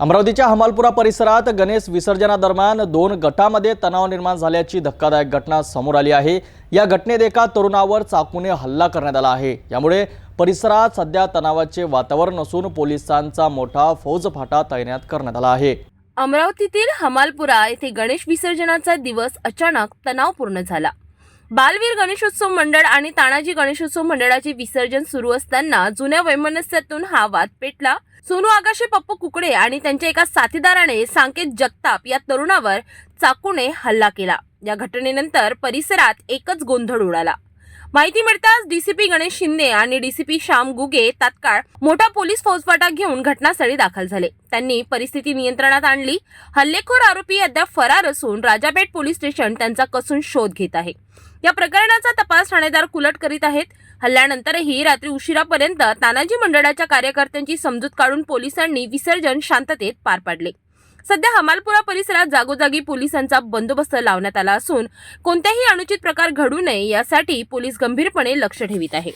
अमरावतीच्या हमालपुरा परिसरात गणेश विसर्जनादरम्यान दोन गटामध्ये तणाव निर्माण झाल्याची धक्कादायक घटना समोर आली आहे. या घटनेत एका तरुणावर चाकूने हल्ला करण्यात आला आहे. यामुळे परिसरात सध्या तणावाचे वातावरण असून पोलिसांचा मोठा फौजफाटा तैनात करण्यात आला आहे. अमरावतीतील हमालपुरा येथे गणेश विसर्जनाचा दिवस अचानक तणावपूर्ण झाला. बालवीर गणेशोत्सव मंडळ आणि तानाजी गणेशोत्सव मंडळाचे विसर्जन सुरू असताना जुन्या वैमनस्यातून हा वाद पेटला. सोनू आकाशे पप्पू कुकडे आणि त्यांच्या एका साथीदाराने सांकेत जगताप या तरुणावर चाकूने हल्ला केला. या घटनेनंतर परिसरात एकच गोंधळ उडाला. माहिती मिळताच डीसीपी गणेश शिंदे आणि डीसीपी श्याम गुगे तात्काळ मोठा पोलीस फौजफाटा घेऊन घटनास्थळी दाखल झाले. त्यांनी परिस्थिती नियंत्रणात आणली. हल्लेखोर आरोपी अद्याप फरार असून राजापेठ पोलीस स्टेशन त्यांचा कसून शोध घेत आहे. या प्रकरणाचा तपास ठाणेदार कुलट करीत आहेत. हल्ल्यानंतरही रात्री उशिरापर्यंत तानाजी मंडळाच्या कार्यकर्त्यांची समजूत काढून पोलिसांनी विसर्जन शांततेत पार पाडले. सध्या हमालपुरा परिसरात जागोजागी पोलिसांचा बंदोबस्त लावण्यात आला असून कोणत्याही अनुचित प्रकार घडू नये यासाठी पोलीस गंभीरपणे लक्ष ठेवित आहे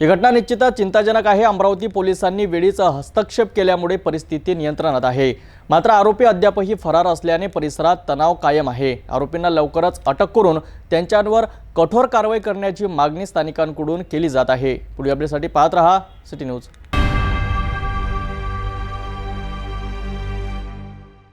ही घटना निश्चितच चिंताजनक आहे. अमरावती पोलिसांनी वेळीचा हस्तक्षेप केल्यामुळे परिस्थिती नियंत्रणात आहे. मात्र आरोपी अद्यापही फरार असल्याने परिसरात तणाव कायम आहे. आरोपींना लवकरच अटक करून त्यांच्यावर कठोर कारवाई करण्याची मागणी स्थानिकांकडून केली जात आहे. पुढील अपडेटसाठी पाहत रहा सिटी न्यूज.